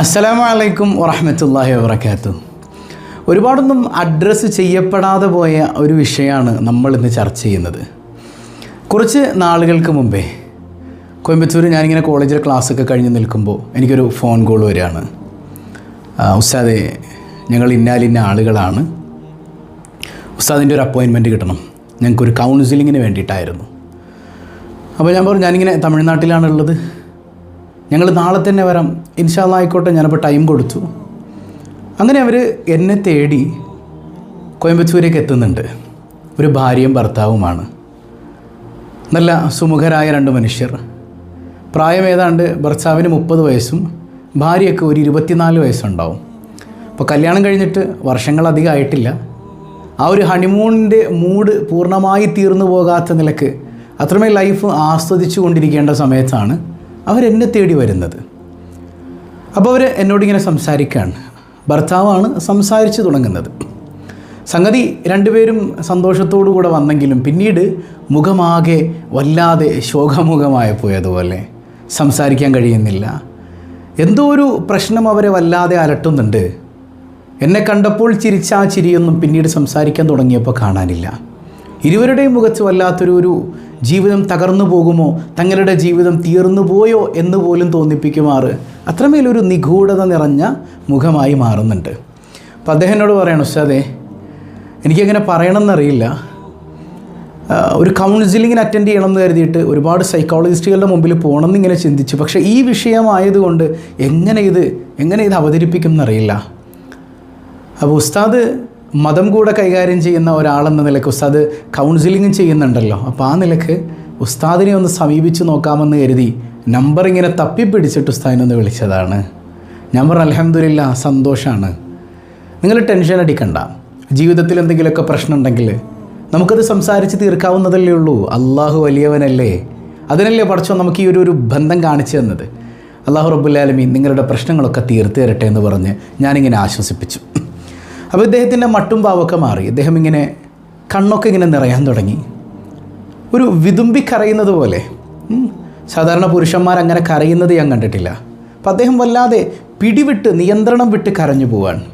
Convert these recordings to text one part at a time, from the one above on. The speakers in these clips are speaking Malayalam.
അസ്സലാമു അലൈക്കും വറഹമത്തല്ലാഹി വാബർക്കാത്തു ഒരുപാടൊന്നും അഡ്രസ്സ് ചെയ്യപ്പെടാതെ പോയ ഒരു വിഷയമാണ് നമ്മൾ ഇന്ന് ചർച്ച ചെയ്യുന്നത്. കുറച്ച് നാളുകൾക്ക് മുമ്പേ കോയമ്പത്തൂർ ഞാനിങ്ങനെ കോളേജിൽ ക്ലാസ്സൊക്കെ കഴിഞ്ഞ് നിൽക്കുമ്പോൾ എനിക്കൊരു ഫോൺ കോൾ വരികയാണ്. ഉസ്താദെ ഞങ്ങൾ ഇന്നാലിന്ന ആളുകളാണ്. ഉസ്താദിന്റെ ഒരു അപ്പോയിൻമെന്റ് കിട്ടണം. ഞങ്ങൾക്കൊരു കൗൺസിലിങ്ങിന് വേണ്ടിയിട്ടായിരുന്നു. അപ്പോൾ ഞാൻ പറഞ്ഞു ഞാനിങ്ങനെ തമിഴ്നാട്ടിലാണുള്ളത്. ഞങ്ങൾ നാളെ തന്നെ വരാം. ഇൻഷാല്ല ആയിക്കോട്ടെ ഞാനപ്പോൾ ടൈം കൊടുത്തു. അങ്ങനെ അവർ എന്നെ തേടി കോയമ്പത്തൂരേക്ക് എത്തുന്നുണ്ട്. ഒരു ഭാര്യയും ഭർത്താവുമാണ്. നല്ല സുമുഖരായ രണ്ട് മനുഷ്യർ. പ്രായം ഏതാണ്ട് ഭർത്താവിന് മുപ്പത് വയസ്സും ഭാര്യയ്ക്ക് ഒരു ഇരുപത്തിനാല് വയസ്സുണ്ടാവും. അപ്പോൾ കല്യാണം കഴിഞ്ഞിട്ട് വർഷങ്ങളധികം ആയിട്ടില്ല. ആ ഒരു ഹണിമൂണിന്റെ മൂഡ് പൂർണമായി തീർന്നു പോകാത്ത നിലയ്ക്ക് അത്രമേ ലൈഫ് ആസ്വദിച്ചു കൊണ്ടിരിക്കേണ്ട സമയത്താണ് അവരെന്നെ തേടി വരുന്നത്. അപ്പോൾ അവർ എന്നോടിങ്ങനെ സംസാരിക്കുകയാണ് ഭർത്താവാണ് സംസാരിച്ച് തുടങ്ങുന്നത്. സംഗതി രണ്ടുപേരും സന്തോഷത്തോടു കൂടെ വന്നെങ്കിലും പിന്നീട് മുഖമാകെ വല്ലാതെ ശോകമുഖമായി പോയതുപോലെ സംസാരിക്കാൻ കഴിയുന്നില്ല. എന്തോ ഒരു പ്രശ്നം അവരെ വല്ലാതെ അലട്ടുന്നുണ്ട്. എന്നെ കണ്ടപ്പോൾ ചിരിച്ചാ ചിരിയൊന്നും പിന്നീട് സംസാരിക്കാൻ തുടങ്ങിയപ്പോൾ കാണാനില്ല. ഇരുവരുടെയും മുഖത്ത് വല്ലാത്തൊരു ഒരു ജീവിതം തകർന്നു പോകുമോ? തങ്ങളുടെ ജീവിതം തീർന്നു പോയോ എന്ന് പോലും തോന്നിപ്പിക്കുമാറ്. അത്രമേലൊരു നിഗൂഢത നിറഞ്ഞ മുഖമായി മാറുന്നുണ്ട്. അപ്പോൾ അദ്ദേഹം എന്നോട് പറയണം ഉസ്താദേ എനിക്കങ്ങനെ പറയണമെന്നറിയില്ല. ഒരു കൗൺസിലിങ്ങിന് അറ്റൻഡ് ചെയ്യണം എന്ന് കരുതിയിട്ട് ഒരുപാട് സൈക്കോളജിസ്റ്റുകളുടെ മുമ്പിൽ പോകണമെന്ന് ഇങ്ങനെ ചിന്തിച്ചു. പക്ഷേ ഈ വിഷയമായതുകൊണ്ട് എങ്ങനെ ഇത് എങ്ങനെ ഇത് അവതരിപ്പിക്കും എന്നറിയില്ല അപ്പോൾ ഉസ്താദ് മതം കൂടെ കൈകാര്യം ചെയ്യുന്ന ഒരാളെന്ന നിലയ്ക്ക് ഉസ്താദ് കൗൺസിലിംഗ് ചെയ്യുന്നുണ്ടല്ലോ. അപ്പോൾ ആ നിലയ്ക്ക് ഉസ്താദിനെ ഒന്ന് സമീപിച്ച് നോക്കാമെന്ന് കരുതി നമ്പർ ഇങ്ങനെ തപ്പിപ്പിടിച്ചിട്ട് ഉസ്താദിനൊന്ന് വിളിച്ചതാണ്. ഞാൻ പറഞ്ഞു അലഹമില്ല സന്തോഷമാണ് നിങ്ങൾ ടെൻഷൻ അടിക്കണ്ട. ജീവിതത്തിൽ എന്തെങ്കിലുമൊക്കെ പ്രശ്നം ഉണ്ടെങ്കിൽ നമുക്കത് സംസാരിച്ച് തീർക്കാവുന്നതല്ലേ ഉള്ളൂ. അള്ളാഹു വലിയവനല്ലേ. അതിനല്ലേ പഠിച്ചോ നമുക്ക് ഈ ഒരു ഒരു ബന്ധം കാണിച്ചു തന്നത്. അള്ളാഹു റബ്ബുല്ലാലമീൻ നിങ്ങളുടെ പ്രശ്നങ്ങളൊക്കെ തീർത്ത് തരട്ടെ എന്ന് പറഞ്ഞ് ഞാനിങ്ങനെ ആശ്വസിപ്പിച്ചു. അപ്പോൾ ഇദ്ദേഹത്തിന്റെ മട്ടും പാവൊക്കെ മാറി. ഇദ്ദേഹം ഇങ്ങനെ കണ്ണൊക്കെ ഇങ്ങനെ നിറയാൻ തുടങ്ങി. ഒരു വിതുമ്പി കരയുന്നത് പോലെ. സാധാരണ പുരുഷന്മാർ അങ്ങനെ കരയുന്നത് ഞാൻ കണ്ടിട്ടില്ല. അപ്പം അദ്ദേഹം വല്ലാതെ പിടിവിട്ട് നിയന്ത്രണം വിട്ട് കരഞ്ഞു പോവാണ്.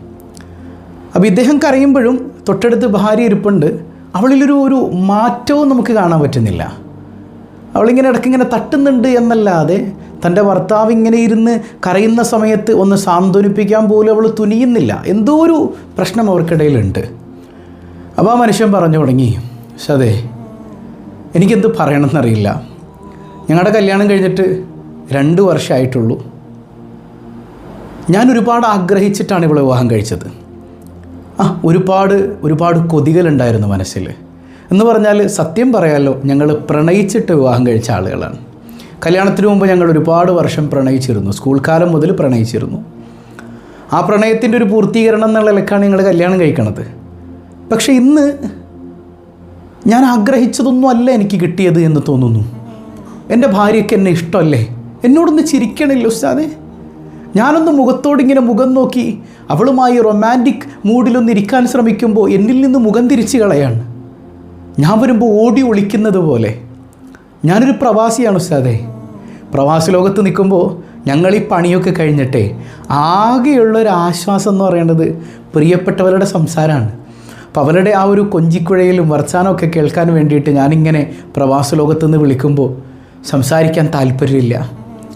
അപ്പോൾ ഇദ്ദേഹം കരയുമ്പോഴും തൊട്ടടുത്ത് ഭാര്യ ഇരിപ്പുണ്ട്. അവളിലൊരു ഒരു മാറ്റവും നമുക്ക് കാണാൻ പറ്റുന്നില്ല. അവളിങ്ങനെ ഇടയ്ക്കിങ്ങനെ തട്ടുന്നുണ്ട് എന്നല്ലാതെ തന്റെ ഭർത്താവ് ഇങ്ങനെ ഇരുന്ന് കരയുന്ന സമയത്ത് ഒന്ന് സാന്ത്വനിപ്പിക്കാൻ പോലും അവൾ തുനിയുന്നില്ല. എന്തോ ഒരു പ്രശ്നം അവർക്കിടയിലുണ്ട്. അപ്പോൾ ആ മനുഷ്യൻ പറഞ്ഞു തുടങ്ങി സതേ എനിക്കെന്ത് പറയണമെന്നറിയില്ല. ഞങ്ങളുടെ കല്യാണം കഴിഞ്ഞിട്ട് രണ്ട് വർഷമായിട്ടുള്ളൂ ഞാൻ ഒരുപാട് ആഗ്രഹിച്ചിട്ടാണ് ഇവളെ വിവാഹം കഴിച്ചത്. ആ ഒരുപാട് ഒരുപാട് കൊതികളുണ്ടായിരുന്നു മനസ്സിൽ എന്ന് പറഞ്ഞാൽ സത്യം പറയാലോ ഞങ്ങൾ പ്രണയിച്ചിട്ട് വിവാഹം കഴിച്ച ആളുകളാണ്. കല്യാണത്തിന് മുമ്പ് ഞങ്ങൾ ഒരുപാട് വർഷം പ്രണയിച്ചിരുന്നു. സ്കൂൾ കാലം മുതൽ പ്രണയിച്ചിരുന്നു. ആ പ്രണയത്തിന്റെ ഒരു പൂർത്തീകരണം എന്നുള്ള നിലക്കാണ് ഞങ്ങൾ കല്യാണം കഴിക്കണത്. പക്ഷേ ഇന്ന് ഞാൻ ആഗ്രഹിച്ചതൊന്നും അല്ല എനിക്ക് കിട്ടിയത് എന്ന് തോന്നുന്നു. എന്റെ ഭാര്യയ്ക്ക് എന്നെ ഇഷ്ടമല്ലേ? എന്നോടൊന്ന് ചിരിക്കണില്ല ഉസ്താദേ. ഞാനൊന്ന് മുഖത്തോടിങ്ങനെ മുഖം നോക്കി അവളുമായി റൊമാന്റിക് മൂഡിലൊന്ന് ഇരിക്കാൻ ശ്രമിക്കുമ്പോൾ എന്നിൽ നിന്ന് മുഖം തിരിച്ചു കളയാണ്. ഞാൻ വരുമ്പോൾ ഓടി ഒളിക്കുന്നത് പോലെ. ഞാനൊരു പ്രവാസിയാണ് ഉസ്താദേ. പ്രവാസി ലോകത്ത് നിൽക്കുമ്പോൾ ഞങ്ങൾ ഈ പണിയൊക്കെ കഴിഞ്ഞിട്ടേ ആകെയുള്ളൊരു ആശ്വാസം എന്ന് പറയേണ്ടത് പ്രിയപ്പെട്ടവരുടെ സംസാരമാണ് അപ്പോൾ അവരുടെ ആ ഒരു കൊഞ്ചിക്കുഴയിലും വർച്ചാനൊക്കെ കേൾക്കാൻ വേണ്ടിയിട്ട് ഞാനിങ്ങനെ പ്രവാസ ലോകത്ത് നിന്ന് വിളിക്കുമ്പോൾ സംസാരിക്കാൻ താല്പര്യമില്ല.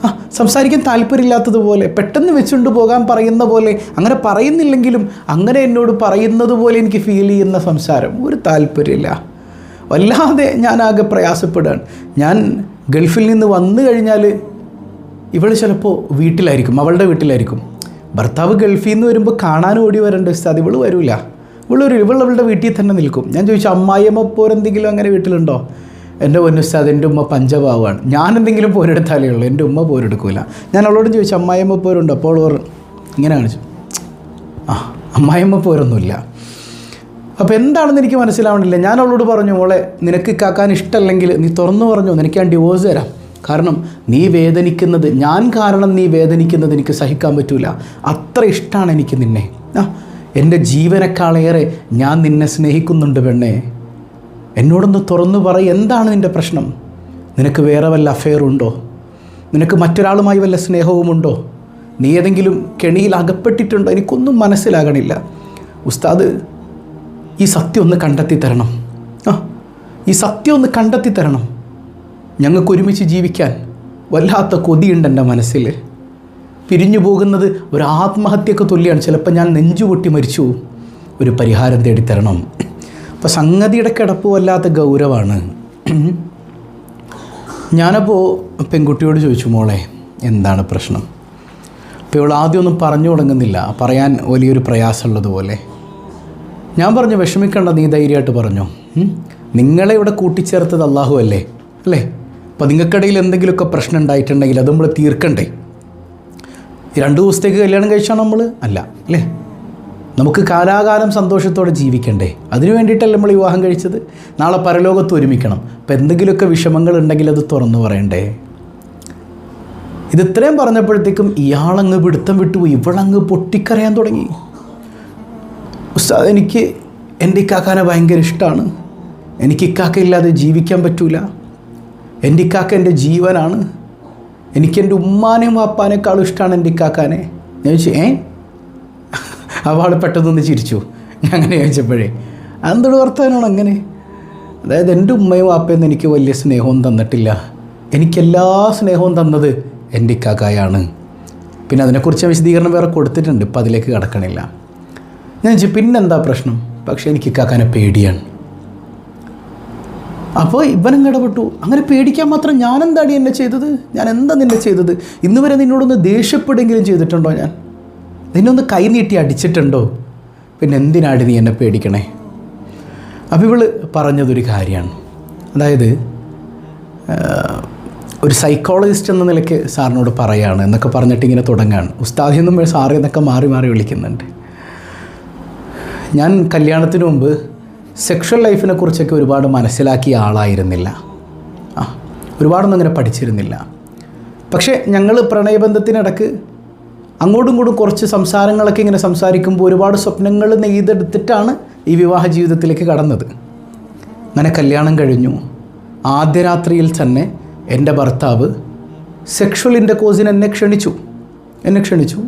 ആ സംസാരിക്കാൻ താല്പര്യമില്ലാത്തതുപോലെ പെട്ടെന്ന് വെച്ചുകൊണ്ട് പോകാൻ പറയുന്ന പോലെ അങ്ങനെ പറയുന്നില്ലെങ്കിലും അങ്ങനെ എന്നോട് പറയുന്നത് പോലെ എനിക്ക് ഫീൽ ചെയ്യുന്ന സംസാരം ഒരു താല്പര്യമില്ല. വല്ലാതെ ഞാൻ ആകെ പ്രയാസപ്പെടുകയാണ്. ഞാൻ ഗൾഫിൽ നിന്ന് വന്നു കഴിഞ്ഞാൽ ഇവൾ ചിലപ്പോൾ വീട്ടിലായിരിക്കും അവളുടെ വീട്ടിലായിരിക്കും. ഭർത്താവ് ഗൾഫിൽ നിന്ന് വരുമ്പോൾ കാണാൻ ഓടി വരേണ്ട സ്ഥലം ഇവൾ വരില്ല ഇവളൊരു ഇവൾ അവളുടെ വീട്ടിൽ തന്നെ നിൽക്കും. ഞാൻ ചോദിച്ചു അമ്മായിയമ്മ പോരെന്തെങ്കിലും അങ്ങനെ വീട്ടിലുണ്ടോ? എന്റെ പൊന്നുസ്താദ് എന്റെ ഉമ്മ പഞ്ചഭാവമാണ്. ഞാൻ എന്തെങ്കിലും പോരെടുത്താലേ ഉള്ളൂ. എന്റെ ഉമ്മ പോരെടുക്കില്ല ഞാൻ അവളോടും ചോദിച്ചു അമ്മായിയമ്മ പോരുണ്ടോ അപ്പോൾ അവൾ ഇങ്ങനെ കാണിച്ചു. ആ അമ്മായിയമ്മ പോരൊന്നുമില്ല അപ്പോൾ എന്താണെന്ന് എനിക്ക് മനസ്സിലാവണില്ല. ഞാൻ അവളോട് പറഞ്ഞു മോളെ നിനക്ക് കാക്കാൻ ഇഷ്ടമല്ലെങ്കിൽ നീ തുറന്നു പറഞ്ഞു നിനക്ക് ഞാൻ ഡിവോഴ്സ് തരാം. കാരണം നീ വേദനിക്കുന്നത് ഞാൻ കാരണം നീ വേദനിക്കുന്നത് എനിക്ക് സഹിക്കാൻ പറ്റൂല. അത്ര ഇഷ്ടമാണ് എനിക്ക് നിന്നെ. ആ എന്റെ ജീവനേക്കാളേറെ ഞാൻ നിന്നെ സ്നേഹിക്കുന്നുണ്ട് പെണ്ണേ. എന്നോടൊന്ന് തുറന്നു പറ എന്താണ് നിന്റെ പ്രശ്നം? നിനക്ക് വേറെ വല്ല അഫെയറുണ്ടോ നിനക്ക് മറ്റൊരാളുമായി വല്ല സ്നേഹവുമുണ്ടോ നീ ഏതെങ്കിലും കെണിയിൽ അകപ്പെട്ടിട്ടുണ്ടോ? എനിക്കൊന്നും മനസ്സിലാകണില്ല. ഉസ്താദ് ഈ സത്യം ഒന്ന് കണ്ടെത്തി തരണം. ആ ഈ സത്യം ഒന്ന് കണ്ടെത്തി തരണം. ഞങ്ങൾക്ക് ഒരുമിച്ച് ജീവിക്കാൻ വല്ലാത്ത കൊതിയുണ്ട് എന്റെ മനസ്സിൽ. പിരിഞ്ഞു പോകുന്നത് ഒരു ആത്മഹത്യക്ക് തുല്യമാണ് ചിലപ്പോൾ ഞാൻ നെഞ്ചുപൊട്ടി മരിച്ചു. ഒരു പരിഹാരം തേടിത്തരണം അപ്പോൾ സംഗതിയുടെ കിടപ്പ് വല്ലാത്ത ഗൗരവമാണ്. ഞാനപ്പോൾ പെൺകുട്ടിയോട് ചോദിച്ചു മോളെ എന്താണ് പ്രശ്നം? അപ്പോൾ ഇവൾ ആദ്യമൊന്നും പറഞ്ഞു തുടങ്ങുന്നില്ല. പറയാൻ വലിയൊരു പ്രയാസമുള്ളതുപോലെ. ഞാൻ പറഞ്ഞു വിഷമിക്കേണ്ട നീ ധൈര്യമായിട്ട് പറഞ്ഞു. നിങ്ങളെ ഇവിടെ കൂട്ടിച്ചേർത്തത് അള്ളാഹു അല്ലേ? അല്ലേ? അപ്പോൾ നിങ്ങൾക്കിടയിൽ എന്തെങ്കിലുമൊക്കെ പ്രശ്നം ഉണ്ടായിട്ടുണ്ടെങ്കിൽ അത് നമ്മൾ തീർക്കണ്ടേ? രണ്ട് ദിവസത്തേക്ക് കല്യാണം കഴിച്ചാണ് നമ്മൾ അല്ല അല്ലേ? നമുക്ക് കാലാകാലം സന്തോഷത്തോടെ ജീവിക്കണ്ടേ? അതിനു വേണ്ടിയിട്ടല്ലേ നമ്മൾ വിവാഹം കഴിച്ചത്? നാളെ പരലോകത്ത് ഒരുമിക്കണം. അപ്പം എന്തെങ്കിലുമൊക്കെ വിഷമങ്ങൾ ഉണ്ടെങ്കിൽ അത് തുറന്നു പറയണ്ടേ? ഇത് ഇത്രയും പറഞ്ഞപ്പോഴത്തേക്കും ഇയാളങ്ങ് പിടുത്തം വിട്ടുപോയി. ഇവളങ്ങ് പൊട്ടിക്കരയാൻ തുടങ്ങി. ഉസ്താദ് എനിക്ക് എന്റെ ഇക്കാക്കാനെ ഭയങ്കര ഇഷ്ടമാണ് എനിക്ക് ഇക്കാക്ക ഇല്ലാതെ ജീവിക്കാൻ പറ്റൂല. എന്റെ ഇക്കാക്ക എന്റെ ജീവനാണ്. എനിക്ക് എന്റെ ഉമ്മാനെയും വാപ്പാനേക്കാളും ഇഷ്ടമാണ് എന്റെ ഇക്കാക്കാനെ. ഞാൻ ചോദിച്ചു ഏ? അവൾ പെട്ടെന്നൊന്ന് ചിരിച്ചു. ഞാൻ അങ്ങനെ ചോദിച്ചപ്പോഴേ അതെന്തൊരു വർത്തമാനമാണ് അങ്ങനെ? അതായത് എന്റെ ഉമ്മയും വാപ്പയും എനിക്ക് വലിയ സ്നേഹവും തന്നിട്ടില്ല. എനിക്കെല്ലാ സ്നേഹവും തന്നത് എന്റെ ഇക്കാക്കായാണ്. പിന്നെ അതിനെക്കുറിച്ച് വിശദീകരണം വേറെ കൊടുത്തിട്ടുണ്ട്. ഇപ്പം അതിലേക്ക് കടക്കണില്ല. ഞാൻ ചോദിച്ചു പിന്നെന്താ പ്രശ്നം? പക്ഷേ എനിക്ക് ഇക്കാക്കാനെ പേടിയാണ്. അപ്പോൾ ഇവനും ഇടപെട്ടു. അങ്ങനെ പേടിക്കാൻ മാത്രം ഞാൻ എന്താണ് എന്നെ ചെയ്തത്? ഞാൻ എന്താ നിന്നെ ചെയ്തത്? ഇന്ന് വരെ നിന്നോടൊന്ന് ദേഷ്യപ്പെടുമെങ്കിലും ചെയ്തിട്ടുണ്ടോ ഞാൻ? നിന്നൊന്ന് കൈ നീട്ടി അടിച്ചിട്ടുണ്ടോ? പിന്നെ എന്തിനാടി നീ എന്നെ പേടിക്കണേ? അപ്പോൾ ഇവൾ പറഞ്ഞതൊരു കാര്യമാണ്. അതായത് ഒരു സൈക്കോളജിസ്റ്റ് എന്ന നിലയ്ക്ക് സാറിനോട് പറയാണ് എന്നൊക്കെ പറഞ്ഞിട്ട് ഇങ്ങനെ തുടങ്ങാണ്. ഉസ്താദി നിന്നും സാറി മാറി മാറി വിളിക്കുന്നുണ്ട്. ഞാൻ കല്യാണത്തിന് മുമ്പ് സെക്ഷൽ ലൈഫിനെ കുറിച്ചൊക്കെ ഒരുപാട് മനസ്സിലാക്കിയ ആളായിരുന്നില്ല. ആ ഒരുപാടൊന്നും അങ്ങനെ പഠിച്ചിരുന്നില്ല. പക്ഷേ ഞങ്ങൾ പ്രണയബന്ധത്തിനിടക്ക് അങ്ങോട്ടും ഇങ്ങോട്ടും കുറച്ച് സംസാരങ്ങളൊക്കെ ഇങ്ങനെ സംസാരിക്കുമ്പോൾ ഒരുപാട് സ്വപ്നങ്ങൾ നെയ്തെടുത്തിട്ടാണ് ഈ വിവാഹ ജീവിതത്തിലേക്ക് കടന്നത്. അങ്ങനെ കല്യാണം കഴിഞ്ഞു. ആദ്യ രാത്രിയിൽ തന്നെ എന്റെ ഭർത്താവ് സെക്ഷൽ ഇന്റർകോഴ്സിന് എന്നെ ക്ഷണിച്ചു. എന്നെ ക്ഷണിച്ചു.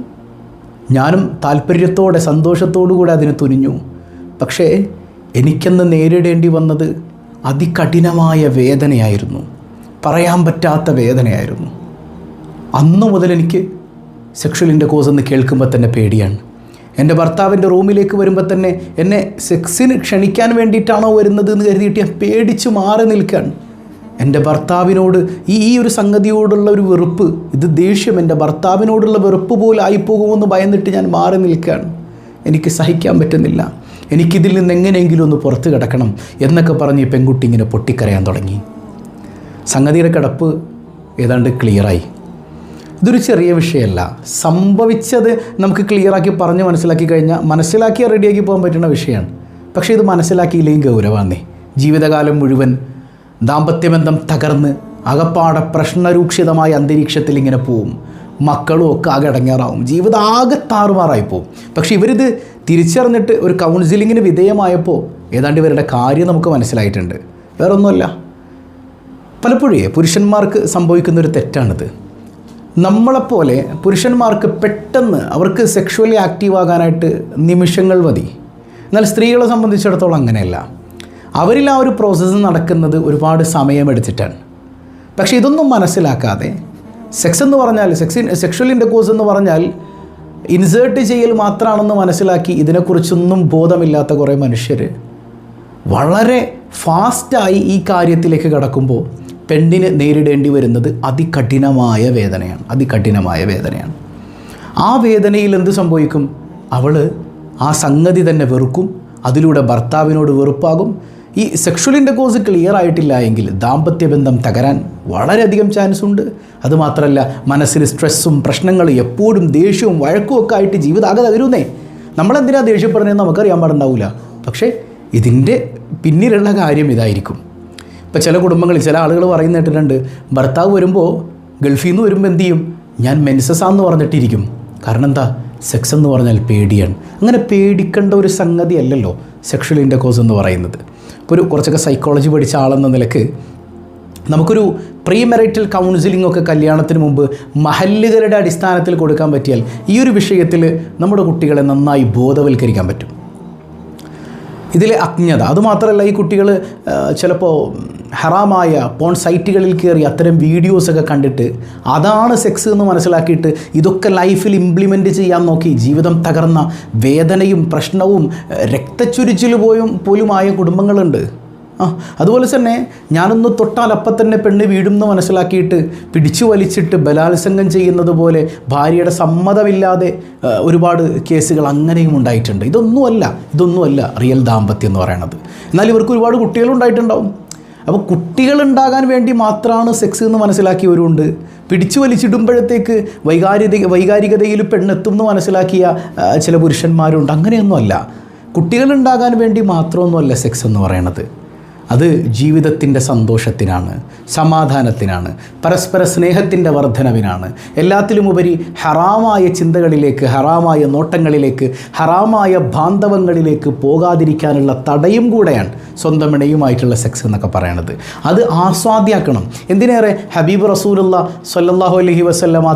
ഞാനും താല്പര്യത്തോടെ സന്തോഷത്തോടു കൂടെ അതിന് തുനിഞ്ഞു. പക്ഷേ എനിക്കെന്ന് നേരിടേണ്ടി വന്നത് അതികഠിനമായ വേദനയായിരുന്നു. പറയാൻ പറ്റാത്ത വേദനയായിരുന്നു. അന്നു മുതൽ എനിക്ക് സെക്ഷൽ ഇന്റർകോഴ്സ് എന്ന് കേൾക്കുമ്പോൾ തന്നെ പേടിയാണ്. എന്റെ ഭർത്താവിന്റെ റൂമിലേക്ക് വരുമ്പോൾ തന്നെ എന്നെ സെക്സിന് ക്ഷണിക്കാൻ വേണ്ടിയിട്ടാണോ വരുന്നത് എന്ന് കരുതിയിട്ട് ഞാൻ പേടിച്ച് മാറി നിൽക്കുകയാണ്. എന്റെ ഭർത്താവിനോട് ഈ ഈ ഒരു സംഗതിയോടുള്ള ഒരു വെറുപ്പ് ഇത് ദേഷ്യം എന്റെ ഭർത്താവിനോടുള്ള വെറുപ്പ് പോലെ ആയിപ്പോകുമെന്ന് ഭയന്നിട്ട് ഞാൻ മാറി നിൽക്കുകയാണ്. എനിക്ക് സഹിക്കാൻ പറ്റുന്നില്ല. എനിക്കിതിൽ നിന്ന് എങ്ങനെയെങ്കിലും ഒന്ന് പുറത്ത് കിടക്കണം എന്നൊക്കെ പറഞ്ഞ് ഈ പെൺകുട്ടി ഇങ്ങനെ പൊട്ടിക്കരയാൻ തുടങ്ങി. സംഗതിയുടെ കിടപ്പ് ഏതാണ്ട് ക്ലിയറായി. ഇതൊരു ചെറിയ വിഷയമല്ല. സംഭവിച്ചത് നമുക്ക് ക്ലിയറാക്കി പറഞ്ഞ് മനസ്സിലാക്കി കഴിഞ്ഞാൽ മനസ്സിലാക്കി റെഡിയാക്കി പോകാൻ പറ്റുന്ന വിഷയമാണ്. പക്ഷേ ഇത് മനസ്സിലാക്കിയില്ലെങ്കിൽ ഗൗരവാന്നേ ജീവിതകാലം മുഴുവൻ ദാമ്പത്യബന്ധം തകർന്ന് അകപ്പാടെ പ്രശ്നരൂക്ഷിതമായ അന്തരീക്ഷത്തിൽ ഇങ്ങനെ പോവും. മക്കളും ഒക്കെ ആകെ അടങ്ങാറാവും. ജീവിതം ആകെ താറുമാറായി പോവും. പക്ഷേ ഇവരിത് തിരിച്ചറിഞ്ഞിട്ട് ഒരു കൗൺസിലിങ്ങിന് വിധേയമായപ്പോൾ ഏതാണ്ട് ഇവരുടെ കാര്യം നമുക്ക് മനസ്സിലായിട്ടുണ്ട്. വേറൊന്നുമല്ല. പലപ്പോഴേ പുരുഷന്മാർക്ക് സംഭവിക്കുന്ന ഒരു തെറ്റാണിത്. നമ്മളെപ്പോലെ പുരുഷന്മാർക്ക് പെട്ടെന്ന് അവർക്ക് സെക്ഷുവലി ആക്റ്റീവ് ആകാനായിട്ട് നിമിഷങ്ങൾ മതി. എന്നാൽ സ്ത്രീകളെ സംബന്ധിച്ചിടത്തോളം അങ്ങനെയല്ല. അവരിൽ ആ ഒരു പ്രോസസ്സ് നടക്കുന്നത് ഒരുപാട് സമയമെടുത്തിട്ടാണ് പക്ഷേ ഇതൊന്നും മനസ്സിലാക്കാതെ സെക്സ് എന്ന് പറഞ്ഞാൽ സെക്സ് സെക്ഷൽ ഇന്റർകോഴ്സ് എന്ന് പറഞ്ഞാൽ ഇൻസേർട്ട് ചെയ്യൽ മാത്രമാണെന്ന് മനസ്സിലാക്കി ഇതിനെക്കുറിച്ചൊന്നും ബോധമില്ലാത്ത കുറേ മനുഷ്യർ വളരെ ഫാസ്റ്റായി ഈ കാര്യത്തിലേക്ക് കടക്കുമ്പോൾ പെണ്ണിന് നേരിടേണ്ടി വരുന്നത് അതികഠിനമായ വേദനയാണ് അതികഠിനമായ വേദനയാണ്. ആ വേദനയിൽ എന്ത് സംഭവിക്കും? അവൾ ആ സംഗതി തന്നെ വെറുക്കും അതിലൂടെ ഭർത്താവിനോട് വെറുപ്പാകും ഈ സെക്ഷൽ ഇന്റർകോഴ്സ് ക്ലിയർ ആയിട്ടില്ല എങ്കിൽ ദാമ്പത്യ ബന്ധം തകരാൻ വളരെയധികം ചാൻസ് ഉണ്ട്. അതുമാത്രമല്ല മനസ്സിൽ സ്ട്രെസ്സും പ്രശ്നങ്ങളും എപ്പോഴും ദേഷ്യവും വഴക്കും ഒക്കെ ആയിട്ട് ജീവിതാകെ തകരുന്നേ. നമ്മളെന്തിനാ ദേഷ്യപ്പെടുന്നതെന്ന് നമുക്കറിയാൻ പാടുണ്ടാവില്ല പക്ഷേ ഇതിന്റെ പിന്നിലുള്ള കാര്യം ഇതായിരിക്കും. ഇപ്പോൾ ചില കുടുംബങ്ങളിൽ ചില ആളുകൾ പറയുന്ന കേട്ടിട്ടുണ്ട് ഭർത്താവ് വരുമ്പോൾ ഗൾഫിൽ നിന്ന് വരുമ്പോൾ എന്ത് ചെയ്യും? ഞാൻ മെൻസസാന്ന് പറഞ്ഞിട്ടിരിക്കും. കാരണം എന്താ? സെക്സ് എന്ന് പറഞ്ഞാൽ പേടിയാണ്. അങ്ങനെ പേടിക്കേണ്ട ഒരു സംഗതി അല്ലല്ലോ സെക്ഷൽ ഇന്റർകോഴ്സ് എന്ന് പറയുന്നത്. ഇപ്പോൾ ഒരു കുറച്ചൊക്കെ സൈക്കോളജി പഠിച്ച ആളെന്ന നിലയ്ക്ക് നമുക്കൊരു പ്രീ മെറിറ്റൽ കൗൺസിലിംഗ് ഒക്കെ കല്യാണത്തിന് മുമ്പ് മഹല്ലുകളുടെ അടിസ്ഥാനത്തിൽ കൊടുക്കാൻ പറ്റിയാൽ ഈ ഒരു വിഷയത്തിൽ നമ്മുടെ കുട്ടികളെ നന്നായി ബോധവൽക്കരിക്കാൻ പറ്റും. ഇതിലെ അജ്ഞത. അതുമാത്രമല്ല ഈ കുട്ടികൾ ചിലപ്പോൾ ഹറാമായ പോൺ സൈറ്റുകളിൽ കയറി അത്തരം വീഡിയോസൊക്കെ കണ്ടിട്ട് അതാണ് സെക്സ് എന്ന് മനസ്സിലാക്കിയിട്ട് ഇതൊക്കെ ലൈഫിൽ ഇംപ്ലിമെന്റ് ചെയ്യാൻ നോക്കി ജീവിതം തകർന്ന വേദനയും പ്രശ്നവും രക്തച്ചുരിച്ചിൽ പോയും പോലുമായ കുടുംബങ്ങളുണ്ട്. ആ അതുപോലെ തന്നെ ഞാനൊന്ന് തൊട്ടാൽ അപ്പം തന്നെ പെണ്ണ് വീടുമെന്ന് മനസ്സിലാക്കിയിട്ട് പിടിച്ചു വലിച്ചിട്ട് ബലാത്സംഗം ചെയ്യുന്നത് പോലെ ഭാര്യയുടെ സമ്മതമില്ലാതെ ഒരുപാട് കേസുകൾ അങ്ങനെയും ഉണ്ടായിട്ടുണ്ട്. ഇതൊന്നുമല്ല ഇതൊന്നുമല്ല റിയൽ ദാമ്പത്യം എന്ന് പറയുന്നത്. എന്നാൽ ഇവർക്ക് ഒരുപാട് കുട്ടികളുണ്ടായിട്ടുണ്ടാവും. അപ്പോൾ കുട്ടികളുണ്ടാകാൻ വേണ്ടി മാത്രമാണ് സെക്സ് എന്ന് മനസ്സിലാക്കിയവരുണ്ട് പിടിച്ചു വലിച്ചിടുമ്പോഴത്തേക്ക് വൈകാരിക വൈകാരികതയിൽ പെണ്ണെത്തും എന്ന് മനസ്സിലാക്കിയ ചില പുരുഷന്മാരുണ്ട്. അങ്ങനെയൊന്നുമല്ല. കുട്ടികളുണ്ടാകാൻ വേണ്ടി മാത്രമൊന്നുമല്ല സെക്സ് എന്ന് പറയണത്. അത് ജീവിതത്തിന്റെ സന്തോഷത്തിനാണ് സമാധാനത്തിനാണ് പരസ്പര സ്നേഹത്തിന്റെ വർധനവിനാണ്. എല്ലാത്തിലുമുപരി ഹറാമായ ചിന്തകളിലേക്ക് ഹറാമായ നോട്ടങ്ങളിലേക്ക് ഹറാമായ ബാന്ധവങ്ങളിലേക്ക് പോകാതിരിക്കാനുള്ള തടയും കൂടെയാണ് സ്വന്തം ഇണയുമായിട്ടുള്ള സെക്സ് എന്നൊക്കെ പറയണത്. അത് ആസ്വാദ്യാക്കണം. എന്തിനേറെ? ഹബീബ് റസൂലുള്ള സല്ലല്ലാഹു അലൈഹി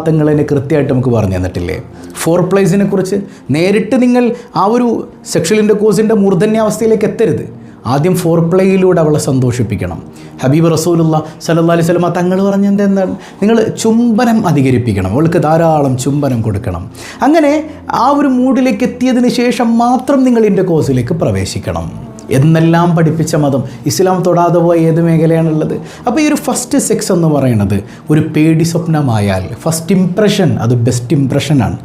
തങ്ങളെന്നെ കൃത്യമായിട്ട് നമുക്ക് പറഞ്ഞു തന്നിട്ടില്ലേ? ഫോർ പ്ലേസിനെ കുറിച്ച് നേരിട്ട് നിങ്ങൾ ആ ഒരു സെക്ഷൽ ഇന്റർകോഴ്സിന്റെ മൂർധന്യാവസ്ഥയിലേക്ക് എത്തരുത്. ആദ്യം ഫോർ പ്ലേയിലൂടെ അവളെ സന്തോഷിപ്പിക്കണം. ഹബീബ് റസൂലുള്ള സല്ലല്ലാഹു അലൈഹി സ്വലമ തങ്ങൾ പറഞ്ഞത് എന്താണ് നിങ്ങൾ ചുംബനം അധികരിപ്പിക്കണം. അവൾക്ക് ധാരാളം ചുംബനം കൊടുക്കണം. അങ്ങനെ ആ ഒരു മൂഡിലേക്ക് എത്തിയതിന് ശേഷം മാത്രം നിങ്ങൾ ഇതിന്റെ കോഴ്സിലേക്ക് പ്രവേശിക്കണം. എന്നെല്ലാം പഠിപ്പിച്ച മതം ഇസ്ലാം തൊടാതെ പോയ ഏത് മേഖലയാണുള്ളത്? അപ്പോൾ ഈ ഒരു ഫസ്റ്റ് സെക്സ് എന്ന് പറയുന്നത് ഒരു പേടി സ്വപ്നമായാൽ ഫസ്റ്റ് ഇംപ്രഷൻ അത് ബെസ്റ്റ് ഇംപ്രഷനാണ്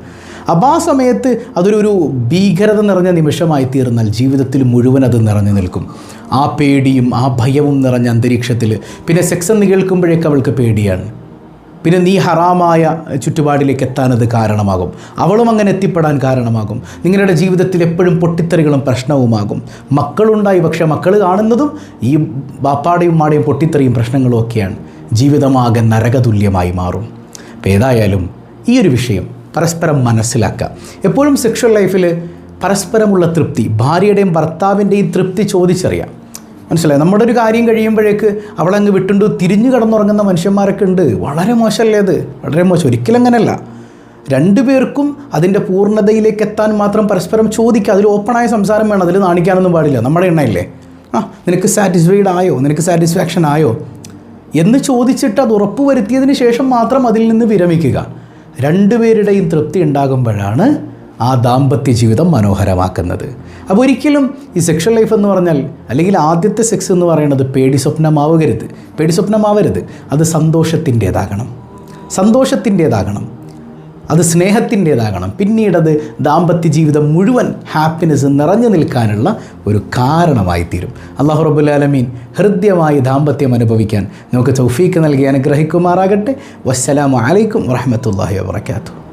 അപ്പോൾ ആ സമയത്ത് അതൊരു ഒരു ഭീകരത നിറഞ്ഞ നിമിഷമായി തീർന്നാൽ ജീവിതത്തിൽ മുഴുവൻ അത് നിറഞ്ഞു നിൽക്കും. ആ പേടിയും ആ ഭയവും നിറഞ്ഞ അന്തരീക്ഷത്തിൽ പിന്നെ സെക്സ് എന്ന് കേൾക്കുമ്പോഴേക്ക് അവൾക്ക് പേടിയാണ്. പിന്നെ നീ ഹറാമായ ചുറ്റുപാടിലേക്ക് എത്താനത് കാരണമാകും. അവളും അങ്ങനെ എത്തിപ്പെടാൻ കാരണമാകും. നിങ്ങളുടെ ജീവിതത്തിൽ എപ്പോഴും പൊട്ടിത്തെറികളും പ്രശ്നവുമാകും. മക്കളുണ്ടായി പക്ഷേ മക്കൾ കാണുന്നതും ഈ ബാപ്പാടെയും മാടെയും പൊട്ടിത്തെറിയും പ്രശ്നങ്ങളും ഒക്കെയാണ്. ജീവിതമാകെ നരകതുല്യമായി മാറും. അപ്പോൾ ഏതായാലും ഈ ഒരു വിഷയം പരസ്പരം മനസ്സിലാക്കുക എപ്പോഴും സെക്ഷൽ ലൈഫിൽ പരസ്പരമുള്ള തൃപ്തി ഭാര്യയുടെയും ഭർത്താവിന്റെയും തൃപ്തി ചോദിച്ചറിയാം. മനസ്സിലായി? നമ്മുടെ ഒരു കാര്യം കഴിയുമ്പോഴേക്ക് അവളങ്ങ് വിട്ടുണ്ട് തിരിഞ്ഞു കടന്നുറങ്ങുന്ന മനുഷ്യന്മാരൊക്കെ ഉണ്ട്. വളരെ മോശമല്ലേ അത്? വളരെ മോശം. ഒരിക്കലും അങ്ങനെയല്ല രണ്ടു പേർക്കും അതിന്റെ പൂർണതയിലേക്ക് എത്താൻ മാത്രം പരസ്പരം ചോദിക്കുക അതിൽ ഓപ്പണായ സംസാരം വേണം അതിൽ നാണിക്കാനൊന്നും പാടില്ല. നമ്മുടെ എണ്ണയില്ലേ? ആ നിനക്ക് സാറ്റിസ്ഫൈഡ് ആയോ? നിനക്ക് സാറ്റിസ്ഫാക്ഷൻ ആയോ? എന്ന് ചോദിച്ചിട്ട് അത് ഉറപ്പ് വരുത്തിയതിന് ശേഷം മാത്രം അതിൽ നിന്ന് വിരമിക്കുക. രണ്ടുപേരുടെയും തൃപ്തി ഉണ്ടാകുമ്പോഴാണ് ആ ദാമ്പത്യ ജീവിതം മനോഹരമാക്കുന്നത്. അപ്പോൾ ഒരിക്കലും ഈ സെക്ഷൽ ലൈഫ് എന്ന് പറഞ്ഞാൽ അല്ലെങ്കിൽ ആദ്യത്തെ സെക്സ് എന്ന് പറയുന്നത് പേടി സ്വപ്നമാവരുത്. പേടി സ്വപ്നമാവരുത്. അത് സന്തോഷത്തിന്റേതാകണം. സന്തോഷത്തിന്റേതാകണം. അത് സ്നേഹത്തിന്റേതാകണം. പിന്നീടത് ദാമ്പത്യ ജീവിതം മുഴുവൻ ഹാപ്പിനെസ് നിറഞ്ഞു നിൽക്കാനുള്ള ഒരു കാരണമായി തീരും അള്ളാഹു റബുലാലമീൻ ഹൃദ്യമായി ദാമ്പത്യം അനുഭവിക്കാൻ നമുക്ക് തൗഫീക്ക് നൽകി അനുഗ്രഹിക്കുമാറാകട്ടെ. വസ്സലാമു അലൈക്കും വറഹമത്തല്ലാഹി വാബർക്കാത്തു